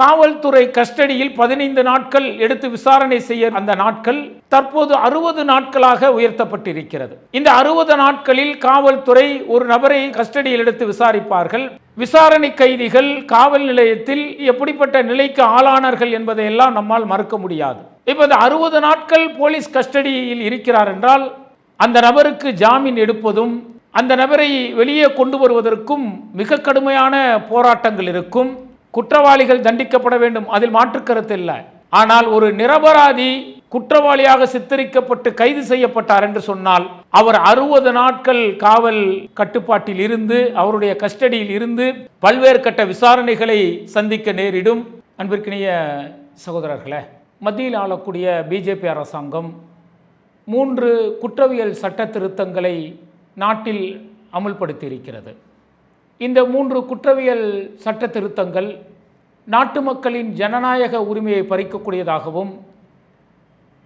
காவல்துறை கஸ்டடியில் பதினைந்து நாட்கள் எடுத்து விசாரணை செய்ய அந்த நாட்கள் தற்போது அறுபது நாட்களாக உயர்த்தப்பட்டிருக்கிறது. இந்த அறுபது நாட்களில் காவல்துறை ஒரு நபரை கஸ்டடியில் எடுத்து விசாரிப்பார்கள். விசாரணை கைதிகள் காவல் நிலையத்தில் எப்படிப்பட்ட நிலைக்கு ஆளானார்கள் என்பதையெல்லாம் நம்மால் மறுக்க முடியாது. இப்போ இந்த அறுபது நாட்கள் போலீஸ் கஸ்டடியில் இருக்கிறார் என்றால் அந்த நபருக்கு ஜாமீன் எடுப்பதும் அந்த நபரை வெளியே கொண்டு வருவதற்கும் மிக கடுமையான போராட்டங்கள் இருக்கும். குற்றவாளிகள் தண்டிக்கப்பட வேண்டும். அதில் மாற்று கருத்து இல்லை. ஆனால் ஒரு நிரபராதி குற்றவாளியாக சித்தரிக்கப்பட்டு கைது செய்யப்பட்டார் என்று சொன்னால் அவர் அறுபது நாட்கள் காவல் கட்டுப்பாட்டில் இருந்து அவருடைய கஸ்டடியில் இருந்து பல்வேறு கட்ட விசாரணைகளை சந்திக்க நேரிடும். அன்பிற்கினிய சகோதரர்களே மத்தியில் ஆளக்கூடிய பிஜேபி அரசாங்கம் மூன்று குற்றவியல் சட்ட திருத்தங்களை நாட்டில் அமுல்படுத்தி இருக்கிறது இந்த மூன்று குற்றவியல் சட்ட திருத்தங்கள் நாட்டு மக்களின் ஜனநாயக உரிமையை பறிக்கக்கூடியதாகவும்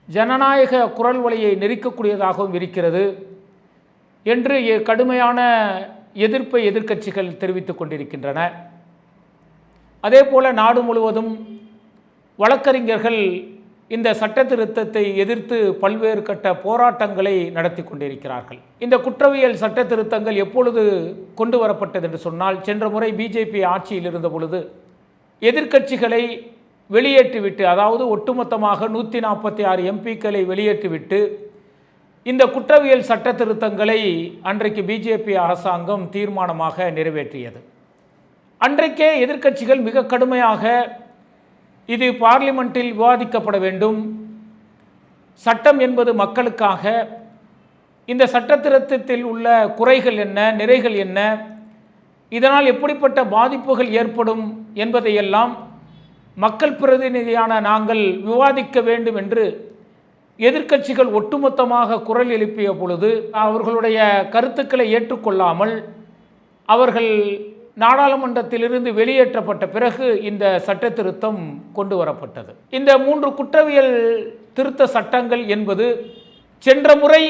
ஜனநாயக குரல் வழியை நெரிக்கக்கூடியதாகவும் இருக்கிறது என்று கடுமையான எதிர்ப்பை எதிர்க்கட்சிகள் தெரிவித்துக் கொண்டிருக்கின்றன. அதே போல நாடு முழுவதும் வழக்கறிஞர்கள் இந்த சட்ட திருத்தத்தை எதிர்த்து பல்வேறு கட்ட போராட்டங்களை நடத்தி கொண்டிருக்கிறார்கள். இந்த குற்றவியல் சட்ட திருத்தங்கள் எப்பொழுது கொண்டு வரப்பட்டது என்று சொன்னால் சென்ற முறை பிஜேபி ஆட்சியில் இருந்த பொழுது எதிர்க்கட்சிகளை வெளியேற்றிவிட்டு அதாவது ஒட்டுமொத்தமாக நூற்றி நாற்பத்தி ஆறு எம்பிக்களை வெளியேற்றிவிட்டு இந்த குற்றவியல் சட்ட திருத்தங்களை அன்றைக்கு பிஜேபி அரசாங்கம் தீர்மானமாக நிறைவேற்றியது. அன்றைக்கே எதிர்க்கட்சிகள் மிக கடுமையாக இது பார்லிமெண்ட்டில் விவாதிக்கப்பட வேண்டும். சட்டம் என்பது மக்களுக்காக. இந்த சட்ட திருத்தத்தில் உள்ள குறைகள் என்ன நிறைகள் என்ன இதனால் எப்படிப்பட்ட பாதிப்புகள் ஏற்படும் என்பதையெல்லாம் மக்கள் பிரதிநிதியான நாங்கள் விவாதிக்க வேண்டும் என்று எதிர்க்கட்சிகள் ஒட்டுமொத்தமாக குரல் எழுப்பிய பொழுது அவர்களுடைய கருத்துக்களை ஏற்றுக்கொள்ளாமல் அவர்கள் நாடாளுமன்றத்திலிருந்து வெளியேற்றப்பட்ட பிறகு இந்த சட்ட திருத்தம் கொண்டு வரப்பட்டது. இந்த மூன்று குற்றவியல் திருத்த சட்டங்கள் என்பது சென்ற முறை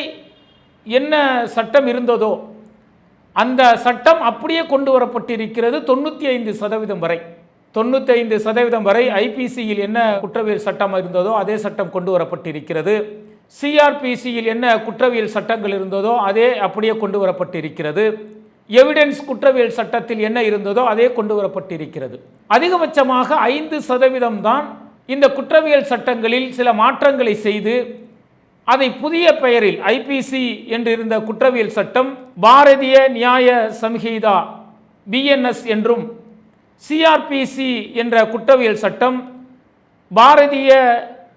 என்ன சட்டம் இருந்ததோ அந்த சட்டம் அப்படியே கொண்டு வரப்பட்டிருக்கிறது தொண்ணூற்றி ஐந்து சதவீதம் வரை. தொண்ணூற்றி ஐந்து சதவீதம் வரை ஐபிசியில் என்ன குற்றவியல் சட்டம் இருந்ததோ அதே சட்டம் கொண்டு வரப்பட்டிருக்கிறது. சிஆர்பிசியில் என்ன குற்றவியல் சட்டங்கள் இருந்ததோ அதே அப்படியே கொண்டு வரப்பட்டிருக்கிறது. எவிடன்ஸ் குற்றவியல் சட்டத்தில் என்ன இருந்ததோ அதே கொண்டு வரப்பட்டிருக்கிறது. அதிகபட்சமாக ஐந்து சதவீதம் தான் இந்த குற்றவியல் சட்டங்களில் சில மாற்றங்களை செய்து அதை புதிய பெயரில் ஐபிசி என்று இருந்த குற்றவியல் சட்டம் பாரதிய நியாய சம்ஹிதா பிஎன்எஸ் என்றும் சிஆர்பிசி என்ற குற்றவியல் சட்டம் பாரதிய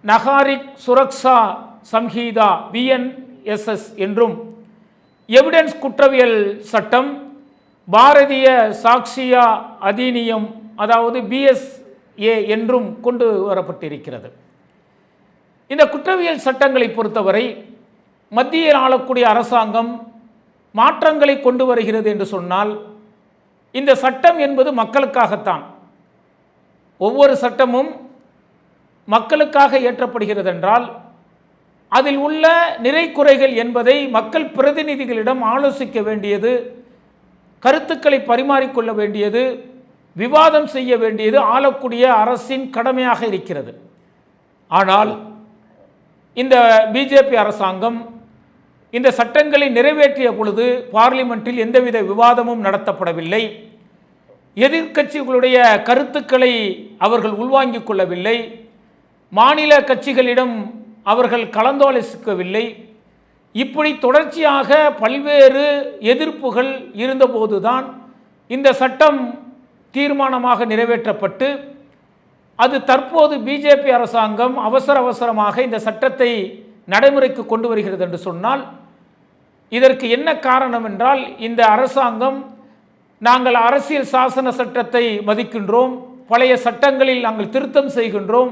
நகாரிக் சுரக்ஷா சம்ஹிதா பிஎன்எஸ்எஸ் என்றும் எவிடன்ஸ் குற்றவியல் சட்டம் பாரதிய சாக்ஷியா அதினியம் அதாவது பிஎஸ்ஏ என்றும் கொண்டு வரப்பட்டிருக்கிறது. இந்த குற்றவியல் சட்டங்களை பொறுத்தவரை மத்தியில் ஆளக்கூடிய அரசாங்கம் மாற்றங்களை கொண்டு வருகிறது என்று சொன்னால் இந்த சட்டம் என்பது மக்களுக்காகத்தான். ஒவ்வொரு சட்டமும் மக்களுக்காக இயற்றப்படுகிறது என்றால் அதில் உள்ள நிறை குறைகள் என்பதை மக்கள் பிரதிநிதிகளிடம் ஆலோசிக்க வேண்டியது கருத்துக்களை பரிமாறிக்கொள்ள வேண்டியது விவாதம் செய்ய வேண்டியது ஆளக்கூடிய அரசின் கடமையாக இருக்கிறது. ஆனால் இந்த பிஜேபி அரசாங்கம் இந்த சட்டங்களை நிறைவேற்றிய பொழுது பார்லிமெண்ட்டில் எந்தவித விவாதமும் நடத்தப்படவில்லை. எதிர்க்கட்சிகளுடைய கருத்துக்களை அவர்கள் உள்வாங்கிக் கொள்ளவில்லை. மாநில கட்சிகளிடம் அவர்கள் கலந்தாலோசிக்கவில்லை. இப்படி தொடர்ச்சியாக பல்வேறு எதிர்ப்புகள் இருந்தபோதுதான் இந்த சட்டம் தீர்மானமாக நிறைவேற்றப்பட்டு அது தற்போது பிஜேபி அரசாங்கம் அவசர அவசரமாக இந்த சட்டத்தை நடைமுறைக்கு கொண்டு வருகிறது என்று சொன்னால் இதற்கு என்ன காரணம் என்றால் இந்த அரசாங்கம் நாங்கள் அரசியல் சாசன சட்டத்தை மதிக்கின்றோம் பழைய சட்டங்களில் நாங்கள் திருத்தம் செய்கின்றோம்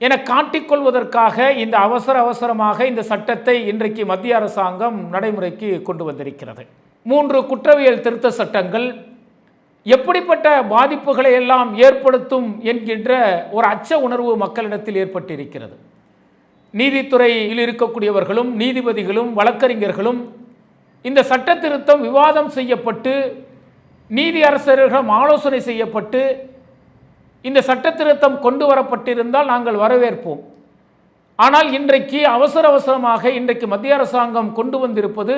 என காட்டிக்கொள்வதற்காக இந்த அவசர அவசரமாக இந்த சட்டத்தை இன்றைக்கு மத்திய அரசாங்கம் நடைமுறைக்கு கொண்டு வந்திருக்கிறது. மூன்று குற்றவியல் திருத்த சட்டங்கள் எப்படிப்பட்ட பாதிப்புகளை எல்லாம் ஏற்படுத்தும் என்கின்ற ஒரு அச்ச உணர்வு மக்களிடத்தில் ஏற்பட்டிருக்கிறது. நீதித்துறையில் இருக்கக்கூடியவர்களும் நீதிபதிகளும் வழக்கறிஞர்களும் இந்த சட்ட திருத்தம் விவாதம் செய்யப்பட்டு நீதி அரசர்களிடம் ஆலோசனை செய்யப்பட்டு இந்த சட்ட திருத்தம் கொண்டு வரப்பட்டிருந்தால் நாங்கள் வரவேற்போம். ஆனால் இன்றைக்கு அவசர அவசரமாக இன்றைக்கு மத்திய அரசாங்கம் கொண்டு வந்திருப்பது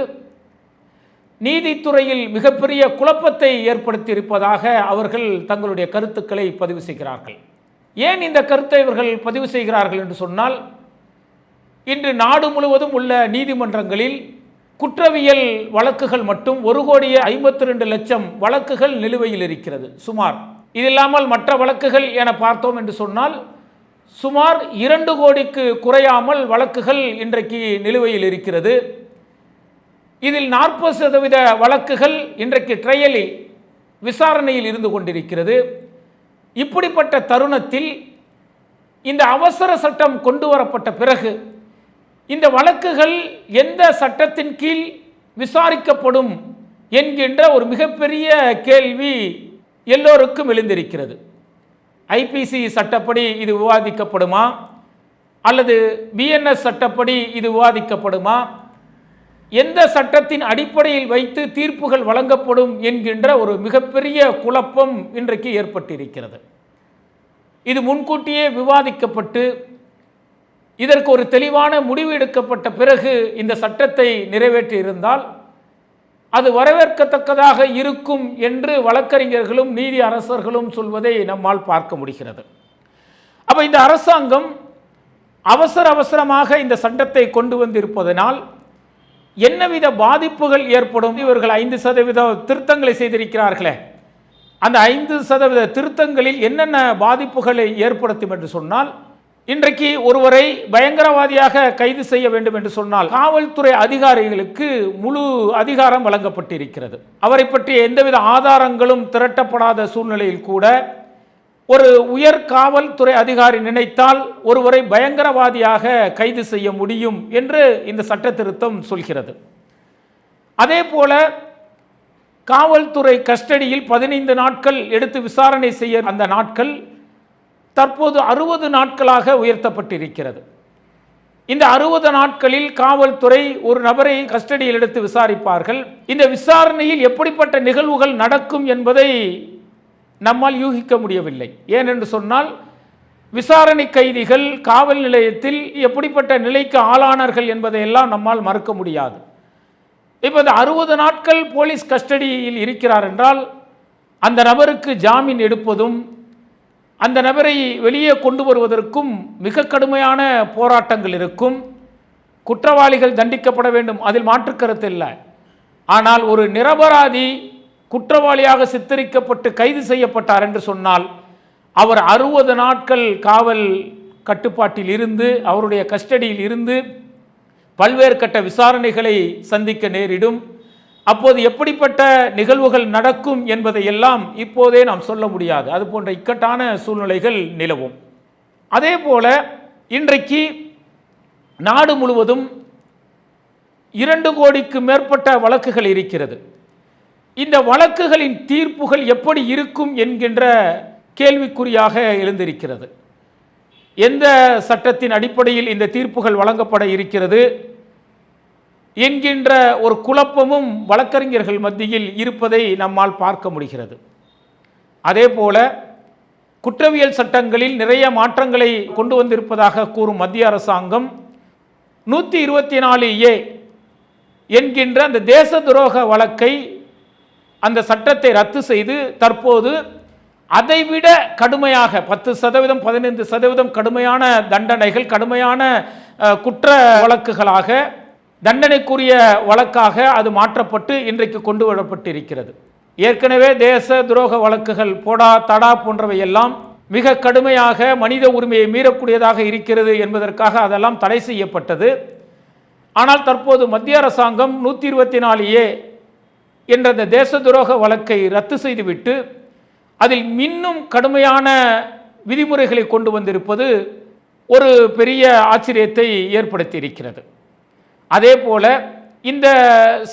நீதித்துறையில் மிகப்பெரிய குழப்பத்தை ஏற்படுத்தியிருப்பதாக அவர்கள் தங்களுடைய கருத்துக்களை பதிவு செய்கிறார்கள். ஏன் இந்த கருத்தை இவர்கள் பதிவு செய்கிறார்கள் என்று சொன்னால் இன்று நாடு முழுவதும் உள்ள நீதிமன்றங்களில் குற்றவியல் வழக்குகள் மட்டும் ஒரு கோடியே ஐம்பத்தி ரெண்டு லட்சம் வழக்குகள் நிலுவையில் இருக்கிறது. சுமார் இது இல்லாமல் மற்ற வழக்குகள் என பார்த்தோம் என்று சொன்னால் சுமார் இரண்டு கோடிக்கு குறையாமல் வழக்குகள் இன்றைக்கு நிலுவையில் இருக்கிறது. இதில் நாற்பது சதவீத வழக்குகள் இன்றைக்கு ட்ரையலில் விசாரணையில் இருந்து கொண்டிருக்கிறது. இப்படிப்பட்ட தருணத்தில் இந்த அவசர சட்டம் கொண்டு வரப்பட்ட பிறகு இந்த வழக்குகள் எந்த சட்டத்தின் கீழ் விசாரிக்கப்படும் என்கின்ற ஒரு மிகப்பெரிய கேள்வி எல்லோருக்கும் எழுந்திருக்கிறது. ஐபிசி சட்டப்படி இது விவாதிக்கப்படுமா? அல்லது பிஎன்எஸ் சட்டப்படி இது விவாதிக்கப்படுமா? எந்த சட்டத்தின் அடிப்படையில் வைத்து தீர்ப்புகள் வழங்கப்படும் என்கின்ற ஒரு மிகப்பெரிய குழப்பம் இன்றைக்கு ஏற்பட்டிருக்கிறது. இது முன்கூட்டியே விவாதிக்கப்பட்டு இதற்கு ஒரு தெளிவான முடிவு எடுக்கப்பட்ட பிறகு இந்த சட்டத்தை நிறைவேற்றியிருந்தால் அது வரவேற்கத்தக்கதாக இருக்கும் என்று வழக்கறிஞர்களும் நீதி அரசர்களும் சொல்வதை நம்மால் பார்க்க முடிகிறது. அப்போ இந்த அரசாங்கம் அவசர அவசரமாக இந்த சட்டத்தை கொண்டு வந்திருப்பதனால் என்னவித பாதிப்புகள் ஏற்படும்? இவர்கள் ஐந்து சதவீத திருத்தங்களை செய்திருக்கிறார்களே. அந்த ஐந்து சதவீத திருத்தங்களில் என்னென்ன பாதிப்புகளை ஏற்படுத்தும் என்று சொன்னால் இன்றைக்கு ஒருவரை பயங்கரவாதியாக கைது செய்ய வேண்டும் என்று சொன்னால் காவல்துறை அதிகாரிகளுக்கு முழு அதிகாரம் வழங்கப்பட்டிருக்கிறது. அவரை பற்றிய எந்தவித ஆதாரங்களும் திரட்டப்படாத சூழ்நிலையில் கூட ஒரு உயர் காவல்துறை அதிகாரி நினைத்தால் ஒருவரை பயங்கரவாதியாக கைது செய்ய முடியும் என்று இந்த சட்ட திருத்தம் சொல்கிறது. அதே போல காவல்துறை கஸ்டடியில் பதினைந்து நாட்கள் எடுத்து விசாரணை செய்ய அந்த நாட்கள் தற்போது அறுபது நாட்களாக உயர்த்தப்பட்டிருக்கிறது. இந்த அறுபது நாட்களில் காவல்துறை ஒரு நபரை கஸ்டடியில் எடுத்து விசாரிப்பார்கள். இந்த விசாரணையில் எப்படிப்பட்ட நிகழ்வுகள் நடக்கும் என்பதை நம்மால் யூகிக்க முடியவில்லை. ஏனென்று சொன்னால் விசாரணை கைதிகள் காவல் நிலையத்தில் எப்படிப்பட்ட நிலைக்கு ஆளானார்கள் என்பதையெல்லாம் நம்மால் மறுக்க முடியாது. இப்போ இந்த அறுபது நாட்கள் போலீஸ் கஸ்டடியில் இருக்கிறார் என்றால் அந்த நபருக்கு ஜாமீன் எடுப்பதும் அந்த நபரை வெளியே கொண்டு வருவதற்கும் மிக கடுமையான போராட்டங்கள் இருக்கும். குற்றவாளிகள் தண்டிக்கப்பட வேண்டும். அதில் மாற்றுக்கருத்து இல்லை. ஆனால் ஒரு நிரபராதி குற்றவாளியாக சித்தரிக்கப்பட்டு கைது செய்யப்பட்டார் என்று சொன்னால் அவர் அறுபது நாட்கள் காவல் கட்டுப்பாட்டில் இருந்து அவருடைய கஸ்டடியில் இருந்து பல்வேறு கட்ட விசாரணைகளை சந்திக்க நேரிடும். அப்போது எப்படிப்பட்ட நிகழ்வுகள் நடக்கும் என்பதை எல்லாம் இப்போதே நாம் சொல்ல முடியாது. அது போன்ற இக்கட்டான சூழ்நிலைகள் நிலவும். அதே போல இன்றைக்கு நாடு முழுவதும் இரண்டு கோடிக்கு மேற்பட்ட வழக்குகள் இருக்கிறது. இந்த வழக்குகளின் தீர்ப்புகள் எப்படி இருக்கும் என்கின்ற கேள்விக்குறியாக எழுந்திருக்கிறது. எந்த சட்டத்தின் அடிப்படையில் இந்த தீர்ப்புகள் வழங்கப்பட இருக்கிறது? என்கின்ற ஒரு குழப்பமும் வழக்கறிஞர்கள் மத்தியில் இருப்பதை நம்மால் பார்க்க முடிகிறது. அதே போல குற்றவியல் சட்டங்களில் நிறைய மாற்றங்களை கொண்டு வந்திருப்பதாக கூறும் மத்திய அரசாங்கம் நூற்றி இருபத்தி நாலு ஏ என்கின்ற அந்த தேச துரோக வழக்கை அந்த சட்டத்தை ரத்து செய்து தற்போது அதைவிட கடுமையாக பத்து சதவீதம் பதினைந்து சதவீதம் கடுமையான தண்டனைகள் கடுமையான குற்ற வழக்குகளாக தண்டனைக்குரிய வழக்காக அது மாற்றப்பட்டு இன்றைக்கு கொண்டு வரப்பட்டிருக்கிறது. ஏற்கனவே தேச துரோக வழக்குகள் போடா தடா போன்றவை எல்லாம் மிக கடுமையாக மனித உரிமையை மீறக்கூடியதாக இருக்கிறது என்பதற்காக அதெல்லாம் தடை செய்யப்பட்டது. ஆனால் தற்போது மத்திய அரசாங்கம் நூற்றி இருபத்தி நாலு ஏ என்ற அந்த தேச துரோக வழக்கை ரத்து செய்துவிட்டு அதில் இன்னும் கடுமையான விதிமுறைகளை கொண்டு வந்திருப்பது ஒரு பெரிய ஆச்சரியத்தை ஏற்படுத்தி இருக்கிறது அதே போல இந்த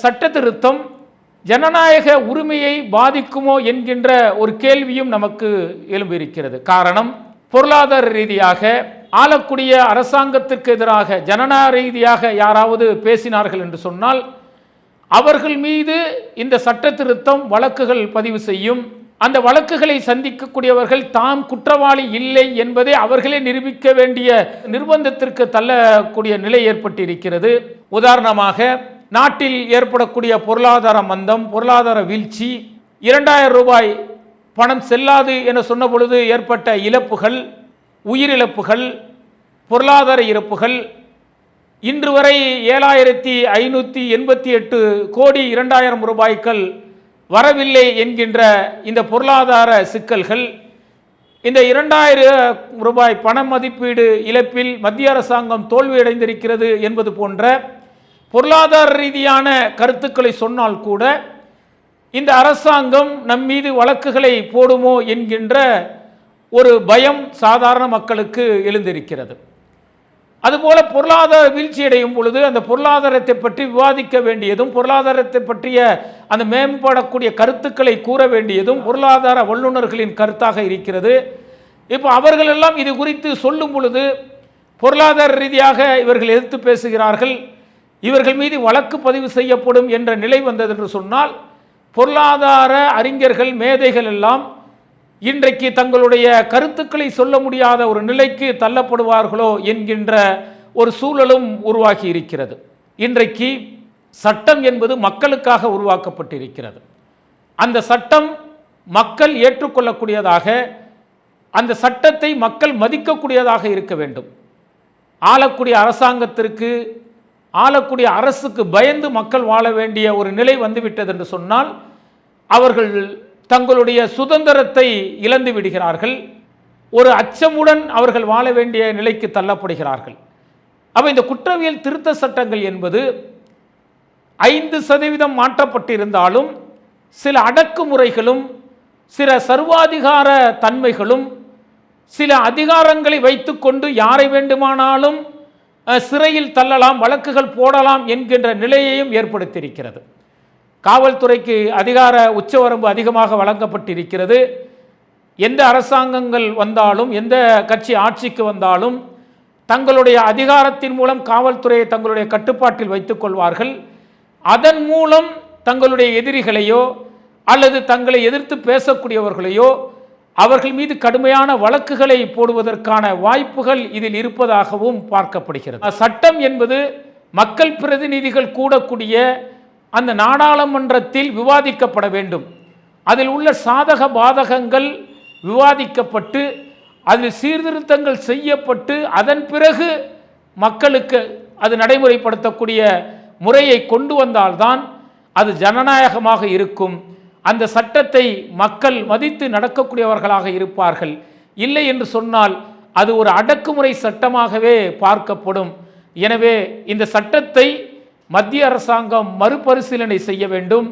சட்ட திருத்தம் ஜனநாயக உரிமையை பாதிக்குமோ என்கின்ற ஒரு கேள்வியும் நமக்கு எழும்பியிருக்கிறது. காரணம் பொருளாதார ரீதியாக ஆளக்கூடிய அரசாங்கத்திற்கு எதிராக ஜனநாயக ரீதியாக யாராவது பேசினார்கள் என்று சொன்னால் அவர்கள் மீது இந்த சட்ட திருத்தம் வழக்குகள் பதிவு செய்யும். அந்த வழக்குகளை சந்திக்கக்கூடியவர்கள் தாம் குற்றவாளி இல்லை என்பதை அவர்களே நிரூபிக்க வேண்டிய நிர்பந்தத்திற்கு தள்ளக்கூடிய நிலை ஏற்பட்டிருக்கிறது. உதாரணமாக நாட்டில் ஏற்படக்கூடிய பொருளாதார மந்தம் பொருளாதார வீழ்ச்சி இரண்டாயிரம் ரூபாய் பணம் செல்லாது என சொன்ன பொழுது ஏற்பட்ட இழப்புகள் உயிரிழப்புகள் பொருளாதார இறப்புகள் இன்று வரை ஏழாயிரத்தி ஐநூற்றி எண்பத்தி எட்டு கோடி இரண்டாயிரம் ரூபாய்கள் வரவில்லை என்கின்ற இந்த பொருளாதார சிக்கல்கள் இந்த இரண்டாயிரம் ரூபாய் பண மதிப்பீடு இழப்பில் மத்திய அரசாங்கம் தோல்வியடைந்திருக்கிறது என்பது போன்ற பொருளாதார ரீதியான கருத்துக்களை சொன்னால் கூட இந்த அரசாங்கம் நம் மீது வழக்குகளை போடுமோ என்கின்ற ஒரு பயம் சாதாரண மக்களுக்கு எழுந்திருக்கிறது. அதுபோல பொருளாதார வீழ்ச்சி அடையும் பொழுது அந்த பொருளாதாரத்தை பற்றி விவாதிக்க வேண்டியதும் பொருளாதாரத்தை பற்றிய அந்த மேம்படக்கூடிய கருத்துக்களை கூற வேண்டியதும் பொருளாதார வல்லுநர்களின் கருத்தாக இருக்கிறது. இப்போ அவர்களெல்லாம் இது குறித்து சொல்லும் பொழுது பொருளாதார ரீதியாக இவர்கள் எதிர்த்து பேசுகிறார்கள். இவர்கள் மீது வழக்கு பதிவு செய்யப்படும் என்ற நிலை வந்தது என்று சொன்னால் பொருளாதார அறிஞர்கள் மேதைகள் எல்லாம் இன்றைக்கு தங்களுடைய கருத்துக்களை சொல்ல முடியாத ஒரு நிலைக்கு தள்ளப்படுவார்களோ என்கின்ற ஒரு சூழலும் உருவாகி இருக்கிறது. இன்றைக்கு சட்டம் என்பது மக்களுக்காக உருவாக்கப்பட்டிருக்கிறது. அந்த சட்டம் மக்கள் ஏற்றுக்கொள்ளக்கூடியதாக அந்த சட்டத்தை மக்கள் மதிக்கக்கூடியதாக இருக்க வேண்டும். ஆளக்கூடிய அரசாங்கத்திற்கு ஆளக்கூடிய அரசுக்கு பயந்து மக்கள் வாழ வேண்டிய ஒரு நிலை வந்துவிட்டது என்று சொன்னால் அவர்கள் தங்களுடைய சுதந்திரத்தை இழந்து விடுகிறார்கள். ஒரு அச்சமுடன் அவர்கள் வாழ வேண்டிய நிலைக்கு தள்ளப்படுகிறார்கள். அப்போ இந்த குற்றவியல் திருத்த சட்டங்கள் என்பது ஐந்து சதவீதம் மாற்றப்பட்டிருந்தாலும் சில அடக்குமுறைகளும் சில சர்வாதிகார தன்மைகளும் சில அதிகாரங்களை வைத்துக்கொண்டு யாரை வேண்டுமானாலும் சிறையில் தள்ளலாம் வழக்குகள் போடலாம் என்கின்ற நிலையையும் ஏற்படுத்தியிருக்கிறது. காவல்துறைக்கு அதிகார உச்சவரம்பு அதிகமாக வழங்கப்பட்டிருக்கிறது. எந்த அரசாங்கங்கள் வந்தாலும் எந்த கட்சி ஆட்சிக்கு வந்தாலும் தங்களுடைய அதிகாரத்தின் மூலம் காவல்துறையை தங்களுடைய கட்டுப்பாட்டில் வைத்துக் கொள்வார்கள். அதன் மூலம் தங்களுடைய எதிரிகளையோ அல்லது தங்களை எதிர்த்து பேசக்கூடியவர்களையோ அவர்கள் மீது கடுமையான வழக்குகளை போடுவதற்கான வாய்ப்புகள் இதில் இருப்பதாகவும் பார்க்கப்படுகிறது. சட்டம் என்பது மக்கள் பிரதிநிதிகள் கூடக்கூடிய அந்த நாடாளுமன்றத்தில் விவாதிக்கப்பட வேண்டும். அதில் உள்ள சாதக பாதகங்கள் விவாதிக்கப்பட்டு அதில் சீர்திருத்தங்கள் செய்யப்பட்டு அதன் பிறகு மக்களுக்கு அது நடைமுறைப்படுத்தக்கூடிய முறையை கொண்டு வந்தால்தான் அது ஜனநாயகமாக இருக்கும். அந்த சட்டத்தை மக்கள் மதித்து நடக்கக்கூடியவர்களாக இருப்பார்கள். இல்லை என்று சொன்னால் அது ஒரு அடக்குமுறை சட்டமாகவே பார்க்கப்படும். எனவே இந்த சட்டத்தை மத்திய அரசாங்கம் மறுபரிசீலனை செய்ய வேண்டும்.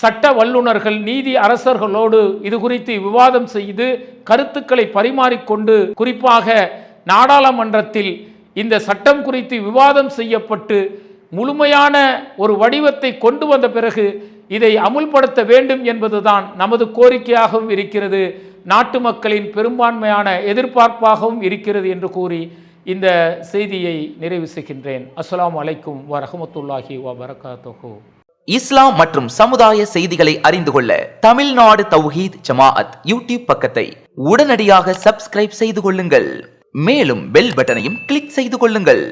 சட்ட வல்லுநர்கள் நீதி அரசர்களோடு இது குறித்து விவாதம் செய்து கருத்துக்களை பரிமாறிக்கொண்டு குறிப்பாக நாடாளுமன்றத்தில் இந்த சட்டம் குறித்து விவாதம் செய்யப்பட்டு முழுமையான ஒரு வடிவத்தை கொண்டு வந்த பிறகு இதை அமுல்படுத்த வேண்டும் என்பதுதான் நமது கோரிக்கையாகவும் இருக்கிறது. நாட்டு மக்களின் பெரும்பான்மையான எதிர்பார்ப்பாகவும் இருக்கிறது என்று கூறி இந்த செய்தியை நிறைவு செய்கின்றேன். அஸ்லாம் அலைக்கும் வரஹமத்துல்லாஹி வரகாத்தோ இஸ்லாம் மற்றும் சமுதாய செய்திகளை அறிந்து கொள்ள தமிழ்நாடு தௌஹீத் ஜமாஅத் யூடியூப் பக்கத்தை உடனடியாக சப்ஸ்கிரைப் செய்து கொள்ளுங்கள். மேலும் பெல் பட்டனையும் கிளிக் செய்து கொள்ளுங்கள்.